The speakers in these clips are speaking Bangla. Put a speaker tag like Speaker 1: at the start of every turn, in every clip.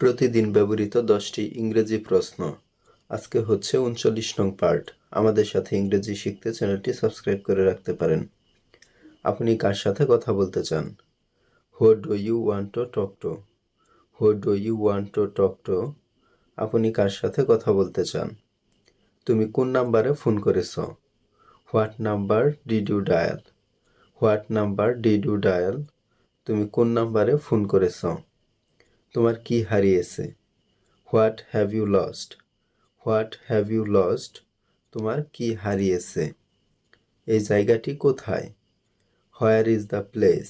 Speaker 1: প্রতিদিন ব্যবহৃত দশটি ইংরেজি প্রশ্ন। আজকে হচ্ছে উনচল্লিশ নং পার্ট। আমাদের সাথে ইংরেজি শিখতে চ্যানেলটি সাবস্ক্রাইব করে রাখতে পারেন। আপনি কার সাথে কথা বলতে চান? Who do you want to talk to who do you want to talk to আপনি কার সাথে কথা বলতে চান? তুমি কোন নাম্বারে ফোন করেছ? What number did you dial what number did you dial তুমি কোন নাম্বারে ফোন করেছ? তোমার কি হারিয়েছে what have you lost what have you lost তোমার কি হারিয়েছে এই জায়গাটি কোথায় where is the place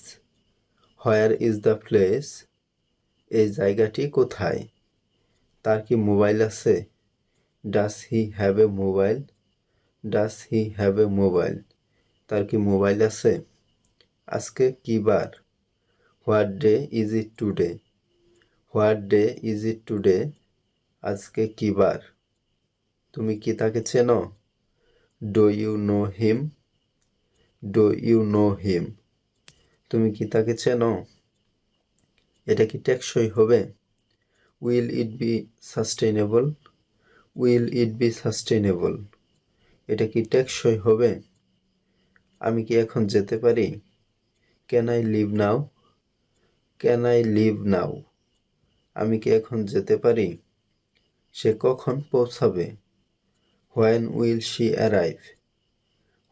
Speaker 1: where is the place এই জায়গাটি কোথায় তার কি মোবাইল আছে does he have a mobile does he have a mobile তার কি মোবাইল আছে আজকে কি বার what day is it today what day is it today? আজকে কি বার? তুমি কি তাকে চেনো? Do you know him? Do you know him? তুমি কি তাকে চেনো? এটা কি টেকসই হবে? Will it be sustainable will it be sustainable এটা কি টেকসই হবে? আমি কি এখন যেতে পারি? Can I leave now? Can I leave now? আমি কি এখন যেতে পারি? সে কখন পৌঁছাবে? When will she arrive?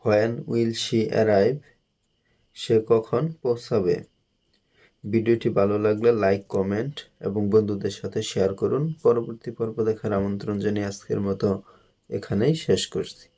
Speaker 1: When will she arrive? সে কখন পৌঁছাবে? ভিডিওটি ভালো লাগলে লাইক, কমেন্ট এবং বন্ধুদের সাথে শেয়ার করুন। পরবর্তী পর্ব দেখার আমন্ত্রণ জানিয়ে আজকের মতো এখানেই শেষ করছি।